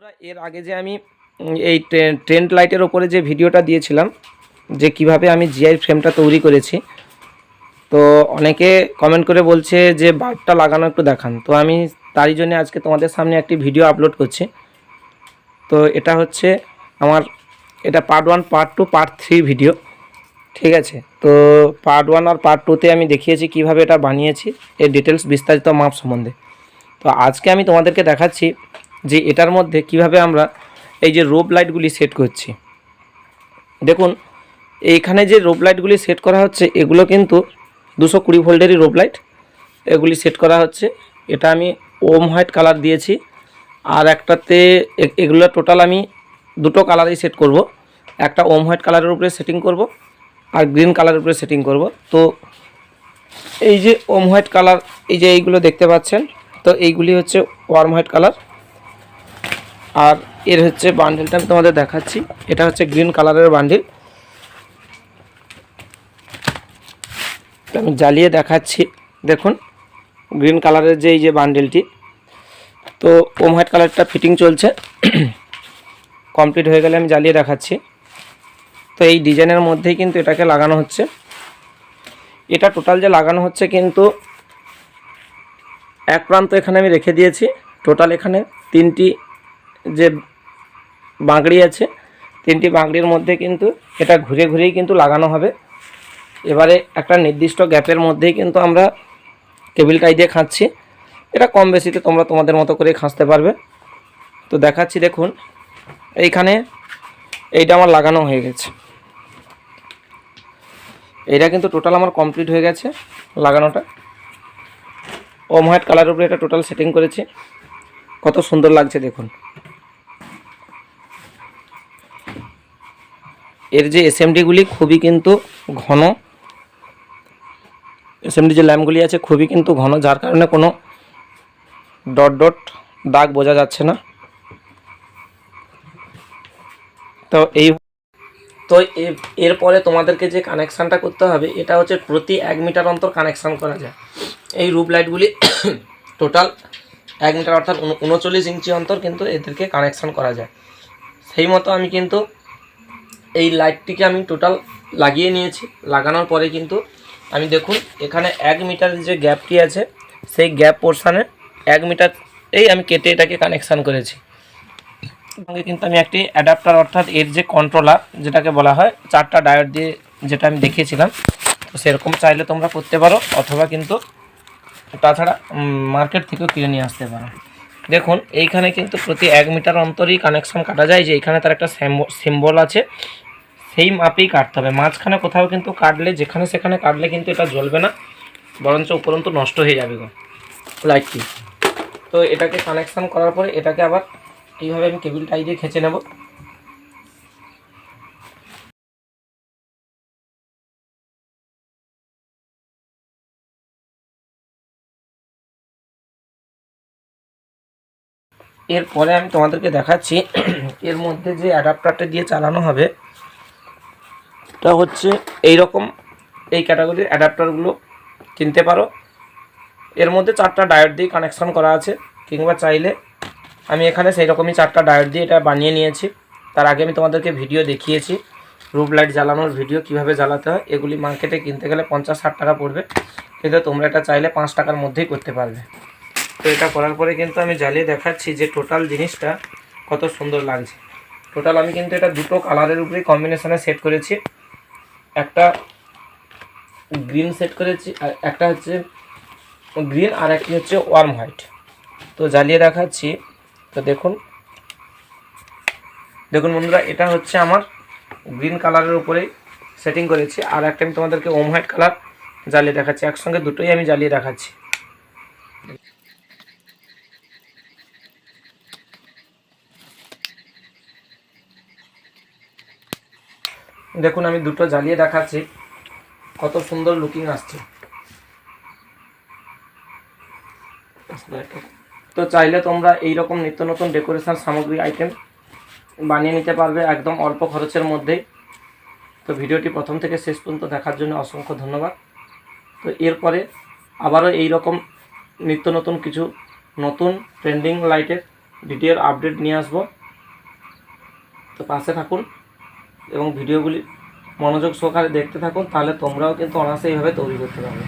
বন্ধুরা, এর আগে যে আমি এই ট্রেন্ড লাইটের ওপরে যে ভিডিওটা দিয়েছিলাম, যে কীভাবে আমি জিআই ফ্রেমটা তৈরি করেছি, তো অনেকে কমেন্ট করে বলছে যে বাল্বটা লাগানো একটু দেখান। তো আমি তারই জন্য আজকে তোমাদের সামনে একটি ভিডিও আপলোড করছি। তো এটা হচ্ছে আমার, এটা part one part two part three video ঠিক আছে? তো পার্ট ওয়ান আর পার্ট টুতে আমি দেখিয়েছি কীভাবে এটা বানিয়েছি, এর ডিটেলস বিস্তারিত মাপ সম্বন্ধে। তো আজকে আমি তোমাদেরকে দেখাচ্ছি যে এটার মধ্যে কীভাবে আমরা এই যে রোপ লাইটগুলি সেট করছি। দেখুন, এইখানে যে রোপ লাইটগুলি সেট করা হচ্ছে, এগুলো কিন্তু দুশো কুড়ি ভোল্টেরই রোপ লাইট। এগুলি সেট করা হচ্ছে। এটা আমি ওম হোয়াইট কালার দিয়েছি। আর একটাতে এগুলো টোটাল আমি দুটো কালারেই সেট করব। একটা ওম হোয়াইট কালারের উপরে সেটিং করব, আর গ্রিন কালারের উপরে সেটিং করব। তো এই যে ওম হোয়াইট কালার, এই যে এইগুলো দেখতে পাচ্ছেন, তো এইগুলি হচ্ছে ওয়ার্ম হোয়াইট কালার। আর এর হচ্ছে বান্ডেলটা আমি তোমাদের দেখাচ্ছি। এটা হচ্ছে গ্রিন কালারের বান্ডেল আমি জ্বালিয়ে দেখাচ্ছি। দেখুন গ্রিন কালারের যে এই যে বান্ডেলটি তো ওম হোয়াইট কালারটা ফিটিং চলছে। কমপ্লিট হয়ে গেলে আমি জ্বালিয়ে দেখাচ্ছি। তো এই ডিজাইনের মধ্যেই কিন্তু এটাকে লাগানো হচ্ছে। এটা টোটাল যে লাগানো হচ্ছে কিন্তু এক প্রান্ত এখানে আমি রেখে দিয়েছি। টোটাল এখানে তিনটি যে বাঁকড়ি আছে, তিনটি বাঁকড়ির মধ্যে কিন্তু এটা ঘুরে ঘুরেই কিন্তু লাগানো হবে। এবারে একটা নির্দিষ্ট গ্যাপের মধ্যেই কিন্তু আমরা টেবিল টাই দিয়ে খাচ্ছি। এটা কম বেশিতে তোমরা তোমাদের মতো করে খাঁচতে পারবে। তো দেখাচ্ছি দেখুন, এইখানে এইটা আমার লাগানো হয়ে গেছে। এইটা কিন্তু টোটাল আমার কমপ্লিট হয়ে গেছে লাগানোটা। ওম হোয়াইট কালারের উপরে এটা টোটাল সেটিং করেছি। কত সুন্দর লাগছে দেখুন। এর যে এসএমডিগুলি খুবই কিন্তু ঘন। এসএমডি যে ল্যাম্পগুলি আছে খুবই কিন্তু ঘন, যার কারণে কোনো ডট ডট দাগ বোঝা যাচ্ছে না। তো এই তো এরপরে তোমাদেরকে যে কানেকশানটা করতে হবে, এটা হচ্ছে প্রতি এক মিটার অন্তর কানেকশান করা যায়। এই রুপ লাইটগুলি টোটাল এক মিটার অর্থাৎ উনচল্লিশ ইঞ্চি অন্তর কিন্তু এদেরকে কানেকশান করা যায়। সেই মতো আমি কিন্তু এই লাইটটিকে আমি টোটাল লাগিয়ে নিয়েছি। লাগানোর পরে কিন্তু আমি দেখুন, এখানে এক মিটার যে গ্যাপটি আছে, সেই গ্যাপ পোর্শানে এক মিটার এই আমি কেটে এটাকে কানেকশান করেছি। সঙ্গে কিন্তু আমি একটি অ্যাডাপ্টার অর্থাৎ এর যে কন্ট্রোলার যেটাকে বলা হয়, চারটা ডায়োড দিয়ে যেটা আমি দেখিয়েছিলাম, তো সেরকম চাইলে তোমরা করতে পারো, অথবা কিন্তু তাছাড়া মার্কেট থেকেও কিনে নিয়ে আসতে পারো। দেখুন, এইখানে কিন্তু প্রতি এক মিটার অন্তরই কানেকশন কাটা যায়, যে এখানে তার একটা সিম্বল আছে। সেই মাপেই কাটতে হবে। মাঝখানে কোথাও কিন্তু কাটলে, যেখানে সেখানে কাটলে কিন্তু এটা জ্বলবে না, বরঞ্চ উপরন্ত নষ্ট হয়ে যাবে গো লাইটটি তো এটাকে কানেকশান করার পরে এটাকে আবার এইভাবে আমি কেবিল টাই দিয়ে খেঁচে নেব। এরপরে আমি তোমাদেরকে দেখাচ্ছি, এর মধ্যে যে অ্যাডাপ্টারটা দিয়ে চালানো হবে, তা হচ্ছে এই রকম এই ক্যাটাগরির অ্যাডাপ্টারগুলো কিনতে পারো। এর মধ্যে চারটা ডায়োড দিয়ে কানেকশন করা আছে, কিংবা চাইলে আমি এখানে সেই রকমই চারটা ডায়োড দিয়ে এটা বানিয়ে নিয়েছি। তার আগে আমি তোমাদেরকে ভিডিও দেখিয়েছি, রুপ লাইট জ্বালানোর ভিডিও কীভাবে জ্বালাতে হয়, এগুলি মার্কেটে কিনতে গেলে পঞ্চাশ ষাট টাকা পড়বে, কিন্তু তোমরা এটা চাইলে পাঁচ টাকার মধ্যেই করতে পারবে। তো এটা করার পরে কিন্তু আমি জ্বালিয়ে দেখাচ্ছি যে টোটাল জিনিসটা কত সুন্দর লাগছে। টোটাল আমি কিন্তু এটা দুটো কালারের উপরেই কম্বিনেশনে সেট করেছি। একটা গ্রিন সেট করেছি, আর একটা হচ্ছে গ্রিন আর একটি হচ্ছে ওয়ার্ম হোয়াইট তো জ্বালিয়ে দেখাচ্ছি, তো দেখুন। দেখুন বন্ধুরা, এটা হচ্ছে আমার গ্রিন কালারের উপরে সেটিং করেছি। আর একটা আমি তোমাদেরকে ওম হোয়াইট কালার জ্বালিয়ে দেখাচ্ছি। একসঙ্গে দুটোই আমি জ্বালিয়ে দেখাচ্ছি। দেখুন, আমি দুটো জ্বালিয়ে দেখাচ্ছি। কত সুন্দর লুকিং আসছে। তো চাইলে তোমরা এই রকম নিত্য নতুন ডেকোরেশন সামগ্রী আইটেম বানিয়ে নিতে পারবে একদম অল্প খরচের মধ্যেই তো ভিডিওটি প্রথম থেকে শেষ পর্যন্ত দেখার জন্য অসংখ্য ধন্যবাদ। তো এরপরে আবারও এই রকম নিত্য নতুন কিছু নতুন ট্রেন্ডিং লাইটের ভিডিওর আপডেট নিয়ে আসব। তো পাশে থাকুন। এবং ভিডিওগুলি মনোযোগ সহকারে দেখতে থাকুন তাহলে তোমরাও কিন্তু অনায়াসে এইভাবে তৈরি করতে পারবে।